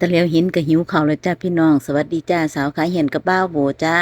ตะเลียวหินก็หิวข้าวแล้วจ้าพี่น้อง สวัสดีจ้าสาวขายเห็นกับบ้าวโบจ้า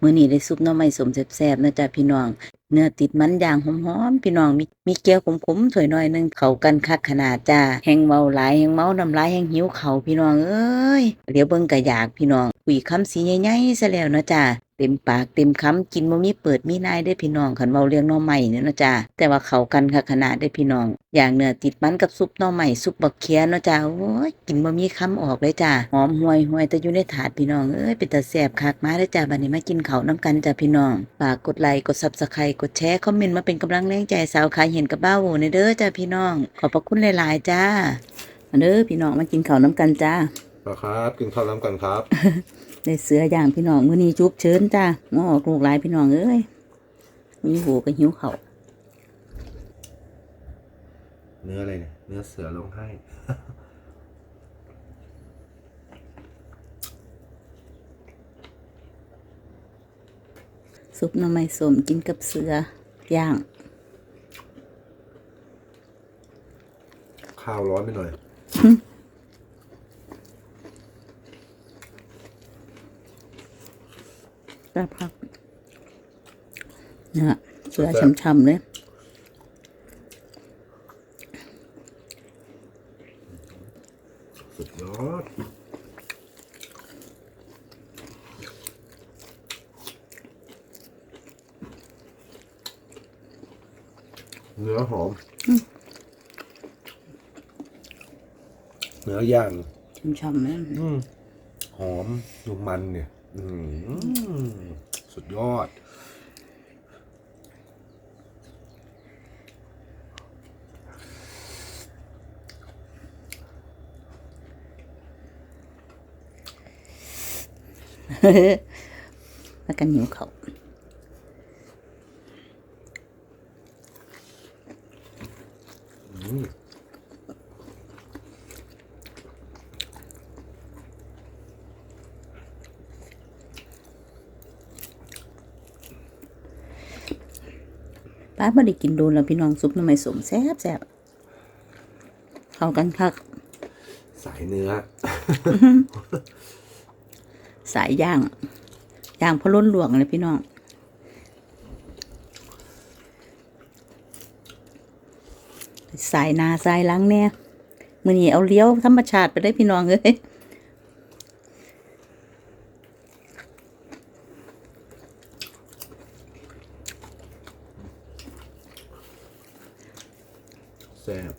มื้อนี้ได้ซุปหน่อไม้สมแซ่บๆนะจ้าพี่น้อง เนื้อติดมันย่างหอมๆพี่น้องมีมีเกี๊ยวขมๆสวยน้อยนึงเข้ากันคักขนาดจ้าแฮงเมาหลายแฮงเมาน้ำลายแฮงหิวเข่าพี่น้องเอ้ยเดี๋ยวเบิ่งก็อยากพี่น้องคุยคำสีใหญ่ๆซะแล้วนะจ้า ต็มปากเต็มคำกินบ่มีเปิดมีนายเด้พี่น้องคันเว้าเรื่องน่อไม้เนี่ยนะจ้าแต่ว่าเขากันคักขนาดเด้พี่น้อง อย่างเนื้อติดมันกับซุปน่อไม้ซุปบักเขียเนาะจ้าโอ้ยกินบ่มีคำออกเลยจ้าหอมห่วยห่วยแต่อยู่ในถาดพี่น้องเอ้ยเป็นตาแซ่บคักมาเด้จ้าบัดนี้มากินเขาน้ำกันจ้าพี่น้องฝากกดไลค์กด Subscribe กดแชร์คอมเมนต์มาเป็นกำลังแรงใจสาวขายเห็นกับบ้าวโหในเด้อจ้าพี่น้อง ขอบพระคุณหลายๆจ้ามาเด้อพี่น้องมากินเขาน้ำกันจ้า มาครับกินข้าวน้ำกันครับ ได้เสืออย่างพี่น้องมื้อนี้จุบเชิญจ้าหมอออกลูกหลายพี่น้องเอ้ยมีหูก็หิวข้าวเนื้ออะไรเนี่ยเนื้อเสือร้องไห้ซุปหน่อไม้ส้มกินกับเสือย่างข้าวร้อนไปหน่อย แซ่บครับเนี่ยเสือช่ำๆเลยสุดยอดเนื้อหอม เนื้อย่างช่ำๆเลยอืมหอมนุ่มมันเนี่ยอืม สุดยอด แล้วกันหิวเขาวอืม ป้าไม่ได้กินโดนแล้วพี่น้องซุปหน่อไม้สมแซ่บแซ่บเข้ากันคักสายเนื้อ สายย่างย่างพะล้นหลวงเลยพี่น้องสายหนาสายหลังเนี่ยมือนี้เอาเลี้ยวธรรมชาติไปได้พี่น้องเอ้ย แซ่บ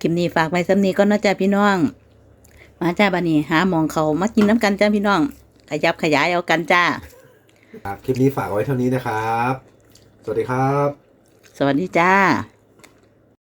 คลิปนี้ฝากไว้สำนีก็นะจ๊ะพี่น้อง มาจ้าบันนี้หาหมองเขามากินน้ำกันจ้าพี่น้อง ขยับขยายเอากันจ้าครับคลิปนี้ฝากไว้เท่านี้นะครับ สวัสดีครับ สวัสดีจ้า